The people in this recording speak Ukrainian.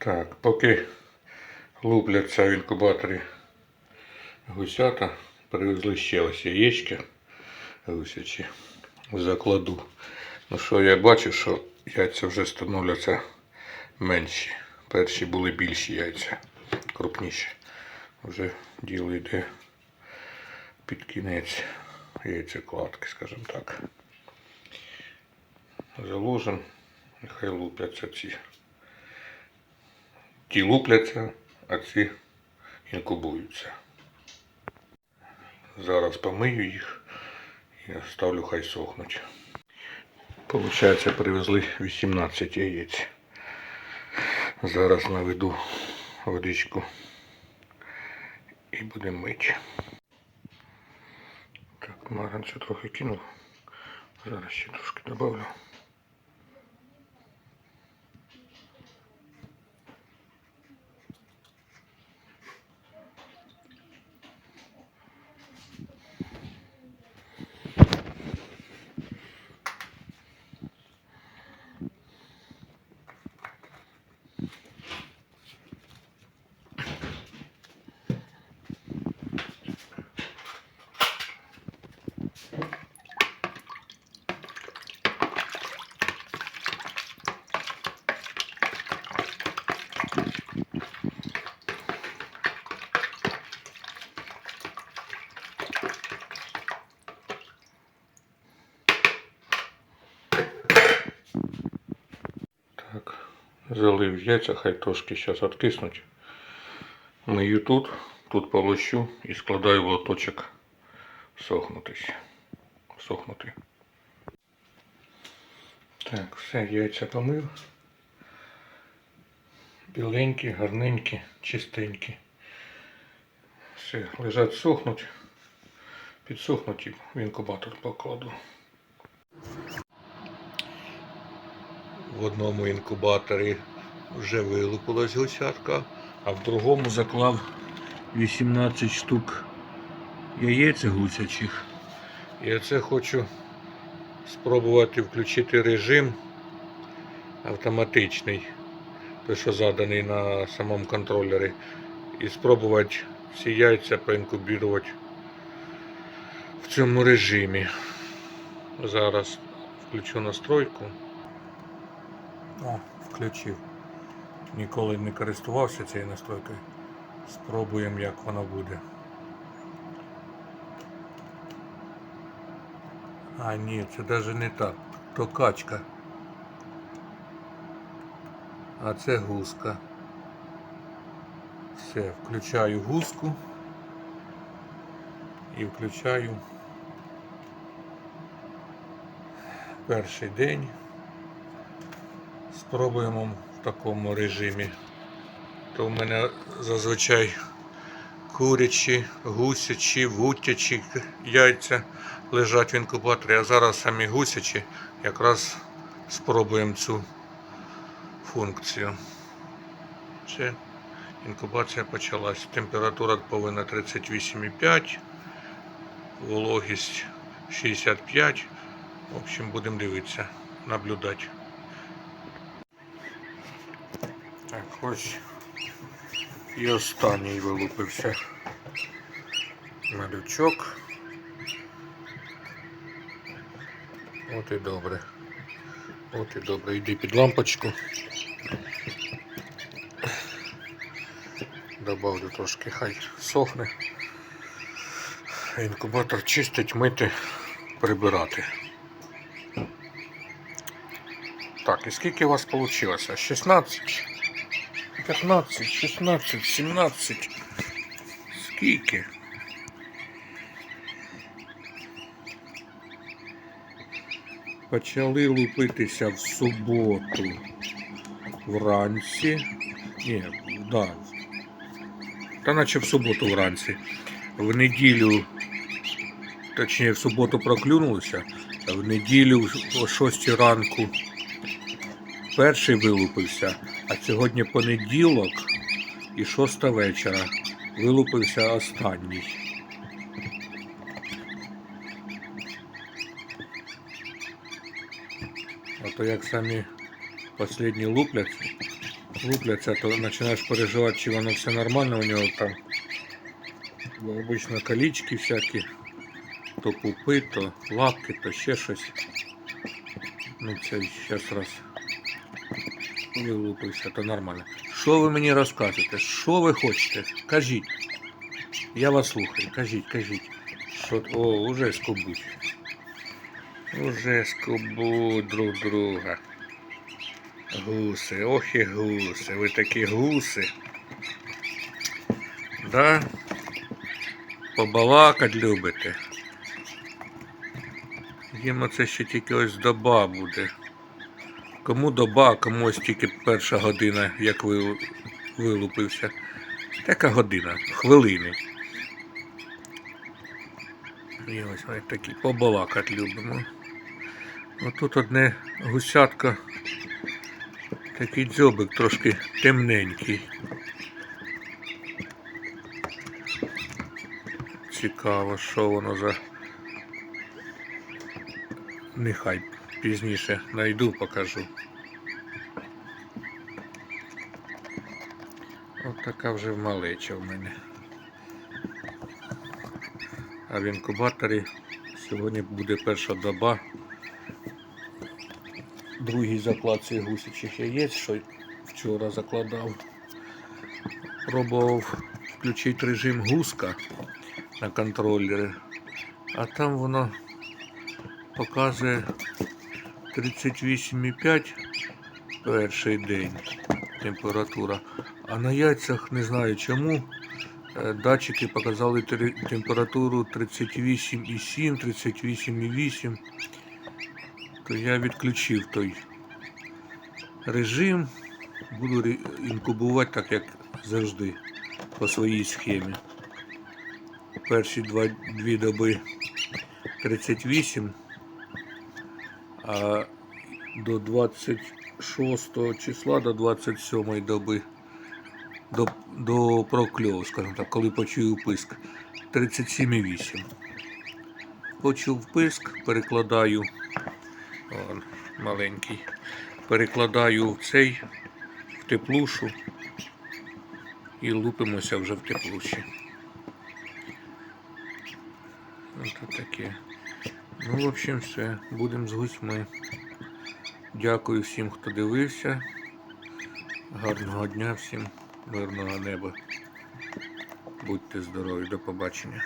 Так, поки лупляться в інкубаторі гусята, привезли ще ось яєчки гусячі. Закладу. Ну що, я бачу, що яйця вже становляться менші. Перші були більші яйця, крупніші. Вже діло йде під кінець яйцекладки, скажімо так. Заложимо, нехай лупляться ці. Ті лупляться, а ці інкубуються. Зараз помию їх і ставлю хай сохнуть. Получається, привезли 18 яєць. Зараз наведу водичку і будемо мити. Так, маранцю трохи кинув. Зараз ще трошки добавлю. Так, залив яйця, хай трошки зараз откиснуть. Мию тут, тут полощу і складаю в лоточок сохнутись. Сохнути. Так, все, яйця помив. Біленькі, гарненькі, чистенькі. Все, лежать сохнуть. Підсохнуть і в інкубатор покладу. В одному інкубаторі вже вилупилась гусятка, а в другому заклав 18 штук яєць гусячих. І оце хочу спробувати включити режим автоматичний, той, що заданий на самому контролері, і спробувати всі яйця проінкубірувати в цьому режимі. Зараз включу настройку. О, включив. Ніколи не користувався цією настройкою. Спробуємо, як воно буде. А, ні, це навіть не так. То качка. А це гуска. Все, включаю гуску і включаю перший день. Спробуємо в такому режимі. То в мене зазвичай курячі, гусячі, вутячі яйця лежать в інкубаторі, а зараз самі гусячі якраз спробуємо цю функцію. Все, інкубація почалась. Температура повинна 38,5, вологість 65. В общем, будемо дивитися, наблюдати. Так, ось і останній вилупився малючок. От і добре. От і добре. Йди під лампочку. Добавлю трошки, хай сохне. Інкубатор чистить, мити, прибирати. Так, і скільки у вас вийшло? 16? 15, 16, 17. Скільки? Почали лупитися в суботу вранці. Ні, да. Та наче в суботу вранці. В неділю, точніше в суботу проклюнулося, а в неділю о 6 ранку перший вилупився, а сьогодні понеділок і шоста вечора вилупився останній. А то як самі останні луплять, лупляться, то починаєш переживати, чи воно все нормально у нього там. Бо обично калічки всякі, то пупи, то лапки, то ще щось. Ну це зараз раз вилупився, то нормально. Що ви мені розкажете? Що ви хочете? Кажіть. Я вас слухаю. Кажіть, кажіть. Що... О, уже скубуть. Уже скубуть друг друга. Гуси, ох і гуси, ви такі гуси. Да? Побалакать любите. Їм це ще тільки ось доба буде. Кому доба, а комусь тільки перша година, як ви вилупився. Така година, хвилини. І ось ми такі побалакать любимо. Отут одне гусятка, такий дзьобик трошки темненький. Цікаво, що воно за. Нехай пізніше найду, покажу. От така вже малеча в мене. А в інкубаторі сьогодні буде перша доба. Другий заклад цих гусячих яєць, що вчора закладав. Пробував включити режим гуска на контролері, а там воно показує 38,5 перший день температура. А на яйцях не знаю чому. е, Датчики показали температуру 38,7, 38,8. То я відключив той режим. Буду інкубувати так, як завжди, по своїй схемі. Перші дві доби 38, а до 26 числа, до 27 доби, до, до прокльову, скажімо так, коли почую писк, 37,8. Почув писк, перекладаю, он, маленький, перекладаю в цей, в теплушу і лупимося вже в теплуші. Ось таке. Ну, в общем, все. Будемо з гусьми. Дякую всім, хто дивився. Гарного дня всім, мирного неба. Будьте здорові, до побачення.